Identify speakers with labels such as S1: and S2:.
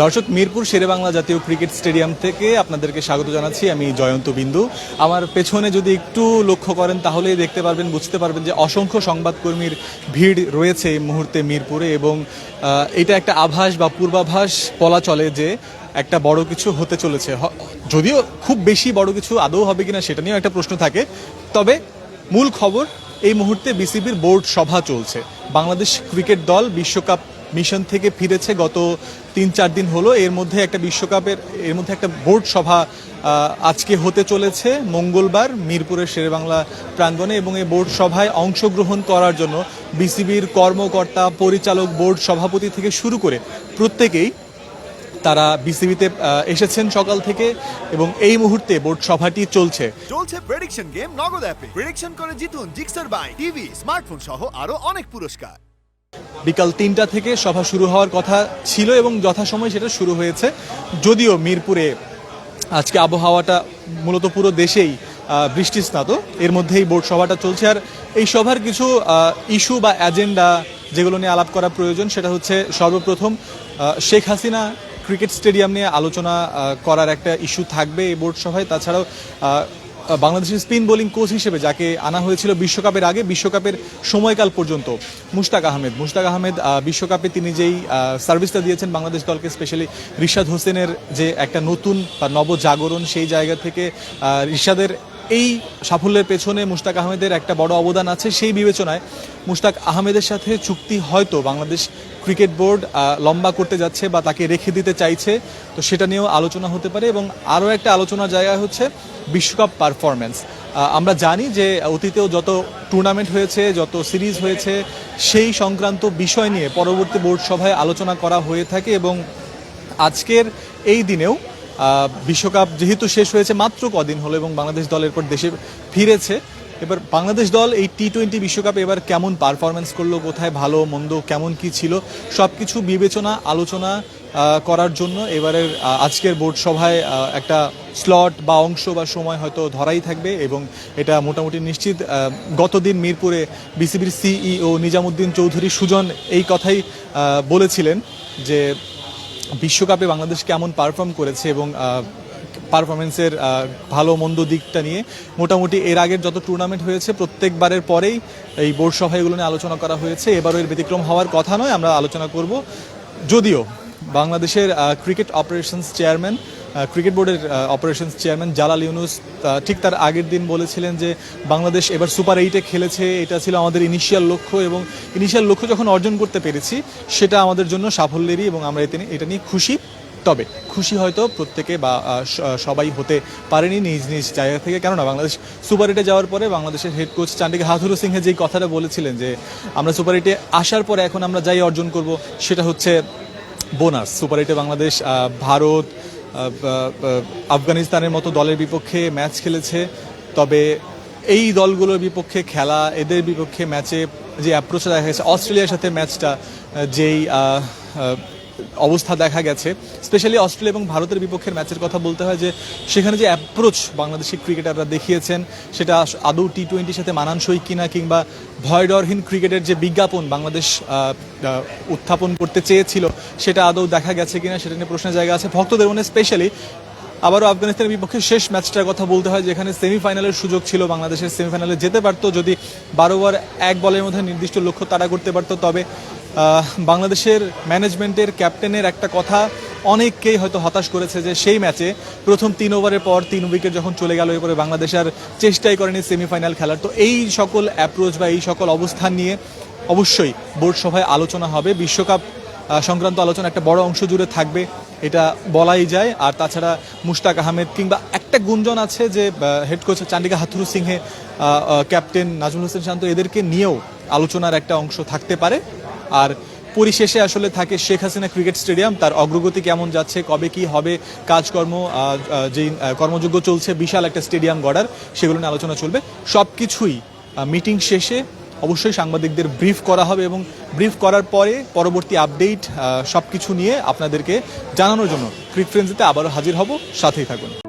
S1: দর্শক, মিরপুর শেরেবাংলা জাতীয় cricket stadium থেকে আপনাদেরকে স্বাগত জানাচ্ছি। আমি জয়ন্ত বিন্দু। আমার পেছনে যদি একটু লক্ষ্য করেন, তাহলেই দেখতে পারবেন, বুঝতে পারবেন যে অসংখ্য সংবাদকর্মীর ভিড় রয়েছে এই মুহূর্তে মিরপুরে এবং এটা একটা আভাস বা পূর্বাভাস বলা চলে যে একটা বড় কিছু হতে চলেছে। যদিও খুব বেশি বড় কিছু আদৌ হবে কিনা সেটা নিয়েও একটা প্রশ্ন থাকে। তবে মূল খবর, এই মুহূর্তে বিসিবির বোর্ড সভা চলছে। বাংলাদেশ ক্রিকেট দল বিশ্বকাপ মিশন থেকে ফিরেছে, গত তিন চার দিন হলো। এর মধ্যে একটা বিশ্বকাপের, এর মধ্যে একটা বোর্ড সভা আজকে হতে চলেছে মঙ্গলবার মিরপুরের শেরেবাংলা প্রাঙ্গণে এবং এই বোর্ড সভায় অংশগ্রহণ করার জন্য বিসিবির কর্মকর্তা, পরিচালক, বোর্ড সভাপতি থেকে শুরু করে প্রত্যেকেই তারা বিসিবিতে এসেছেন সকাল থেকে এবং এই মুহূর্তে বোর্ড সভাটি চলছে।
S2: চলছে প্রেডিকশন গেম নগদ অ্যাপে প্রেডিকশন করে জিতুন জিক্সার বাই টিভি স্মার্টফোন সহ আরও অনেক পুরস্কার।
S1: বিকাল তিনটা থেকে সভা শুরু হওয়ার কথা ছিল এবং যথাসময় সেটা শুরু হয়েছে। যদিও মিরপুরে আজকে আবহাওয়াটা মূলত পুরো দেশেই বৃষ্টি বৃষ্টিস্নাত। এর মধ্যেই বোর্ড সভাটা চলছে। আর এই সভার কিছু ইস্যু বা এজেন্ডা যেগুলো নিয়ে আলাপ করা প্রয়োজন, সেটা হচ্ছে সর্বপ্রথম শেখ হাসিনা ক্রিকেট স্টেডিয়াম নিয়ে আলোচনা করার একটা ইস্যু থাকবে এই বোর্ড সভায়। তাছাড়াও বাংলাদেশের স্পিন বোলিং কোচ হিসেবে যাকে আনা হয়েছিল বিশ্বকাপের আগে, বিশ্বকাপের সময়কাল পর্যন্ত মুশতাক আহমেদ। মুশতাক আহমেদ বিশ্বকাপে তিনি যেই সার্ভিসটা দিয়েছেন বাংলাদেশ দলকে, স্পেশালি রিশাদ হোসেনের যে একটা নতুন বা নবজাগরণ, সেই জায়গা থেকে রিশাদের এই সাফল্যের পেছনে মুশতাক আহমেদের একটা বড় অবদান আছে। সেই বিবেচনায় মুশতাক আহমেদের সাথে চুক্তি হয়তো বাংলাদেশ ক্রিকেট বোর্ড লম্বা করতে যাচ্ছে বা তাকে রেখে দিতে চাইছে। তো সেটা নিয়েও আলোচনা হতে পারে এবং আরও একটা আলোচনার জায়গা হচ্ছে বিশ্বকাপ পারফরমেন্স আমরা জানি যে অতীতেও যত টুর্নামেন্ট হয়েছে, যত সিরিজ হয়েছে, সেই সংক্রান্ত বিষয় নিয়ে পরবর্তী বোর্ড সভায় আলোচনা করা হয়ে থাকে এবং আজকের এই দিনেও বিশ্বকাপ যেহেতু শেষ হয়েছে, মাত্র কদিন হলো এবং বাংলাদেশ দল এরপর দেশে ফিরেছে। এবার বাংলাদেশ দল এই টি টোয়েন্টি বিশ্বকাপে এবার কেমন পারফরমেন্স করল, কোথায় ভালো, মন্দ, কেমন কি ছিল সব কিছু বিবেচনা, আলোচনা করার জন্য এবারের আজকের বোর্ড সভায় একটা স্লট বা অংশ বা সময় হয়তো ধরাই থাকবে এবং এটা মোটামুটি নিশ্চিত গতদিন মিরপুরে বিসিবির সিইও নিজামুদ্দিন চৌধুরী সুজন এই কথাই বলেছিলেন যে বিশ্বকাপে বাংলাদেশ কেমন পারফর্ম করেছে এবং পারফরমেন্সের ভালো মন্দ দিকটা নিয়ে মোটামুটি এর আগের যত টুর্নামেন্ট হয়েছে প্রত্যেকবারের পরেই এই বোর্ড সভায় এগুলো নিয়ে আলোচনা করা হয়েছে। এবারও এর ব্যতিক্রম হওয়ার কথা নয়, আমরা আলোচনা করব। যদিও বাংলাদেশের ক্রিকেট অপারেশনস চেয়ারম্যান ক্রিকেট বোর্ডের অপারেশনস চেয়ারম্যান জালাল ইউনুস ঠিক তার আগের দিন বলেছিলেন যে বাংলাদেশ এবার সুপার এইটে খেলেছে, এটা ছিল আমাদের ইনিশিয়াল লক্ষ্য এবং ইনিশিয়াল লক্ষ্য যখন অর্জন করতে পেরেছি, সেটা আমাদের জন্য সাফল্যেরই এবং আমরা এতে এটা নিয়ে খুশি। তবে খুশি হয়তো প্রত্যেকে বা সবাই হতে পারেনি নিজ নিজ জায়গা থেকে, কেননা বাংলাদেশ সুপার এইটে যাওয়ার পরে বাংলাদেশের হেড কোচ চান্ডিকা হাথুরু সিংহে যেই কথাটা বলেছিলেন যে আমরা সুপার এইটে আসার পরে এখন আমরা যাই অর্জন করব, সেটা হচ্ছে বোনাস সুপার এইটে বাংলাদেশ ভারত আফগানিস্তানের মতো দলের বিপক্ষে ম্যাচ খেলেছে। তবে এই দলগুলোর বিপক্ষে খেলা, এদের বিপক্ষে ম্যাচে যে অ্যাপ্রোচটা দেখা গেছে, অস্ট্রেলিয়ার সাথে ম্যাচটা যেই অবস্থা দেখা গেছে। স্পেশালি অস্ট্রেলিয়া এবং ভারতের বিপক্ষের ম্যাচের কথা বলতে হয় যে, সেখানে যে অ্যাপ্রোচ বাংলাদেশি ক্রিকেটাররা দেখিয়েছেন, সেটা আদৌ টি টোয়েন্টির সাথে মানানসই কিনা কিংবা ভয়ডরহীন ক্রিকেটের যে বিজ্ঞাপন বাংলাদেশ উত্থাপন করতে চেয়েছিল, সেটা আদৌ দেখা গেছে কিনা, সেটা নিয়ে প্রশ্নের জায়গা আছে। ভক্তদের মনে স্পেশালি আবারও আফগানিস্তানের বিপক্ষে শেষ ম্যাচটার কথা বলতে হয়, যেখানে সেমিফাইনালের সুযোগ ছিল বাংলাদেশের সেমিফাইনালে যেতে পারতো, যদি বারো এক বলের মধ্যে নির্দিষ্ট লক্ষ্য তারা করতে পারতো, তবে বাংলাদেশের ম্যানেজমেন্টের ক্যাপ্টেনের একটা কথা অনেককেই হয়তো হতাশ করেছে যে সেই ম্যাচে প্রথম তিন ওভারের পর তিন উইকেট যখন চলে গেল, এরপরে বাংলাদেশ আর চেষ্টাই করেনি সেমিফাইনাল খেলার। তো এই সকল অ্যাপ্রোচ বা এই সকল অবস্থান নিয়ে অবশ্যই বোর্ড সভায় আলোচনা হবে। বিশ্বকাপ সংক্রান্ত আলোচনা একটা বড় অংশ জুড়ে থাকবে, এটা বলাই যায়। আর তাছাড়া মুশতাক আহমেদ কিংবা একটা গুঞ্জন আছে যে head coach Chandika Hathurusingha captain Najmul Hossain Shanto এদেরকে নিয়েও আলোচনার একটা অংশ থাকতে পারে। আর পরিশেষে আসলে থাকে শেখ হাসিনা ক্রিকেট স্টেডিয়াম। তার অগ্রগতি কেমন যাচ্ছে? কবে কি হবে? কাজকর্ম যেই কর্মযোগ্য চলছে, বিশাল একটা স্টেডিয়াম গড়ার, সেগুলো নিয়ে আলোচনা চলবে। সব কিছুই মিটিং শেষে অবশ্যই সাংবাদিকদের ব্রিফ করা হবে এবং ব্রিফ করার পরে পরবর্তী আপডেট সব কিছু নিয়ে আপনাদেরকে জানানোর জন্য ক্রিক ফ্রেন্সিতে আবারও হাজির হব। সাথেই থাকুন।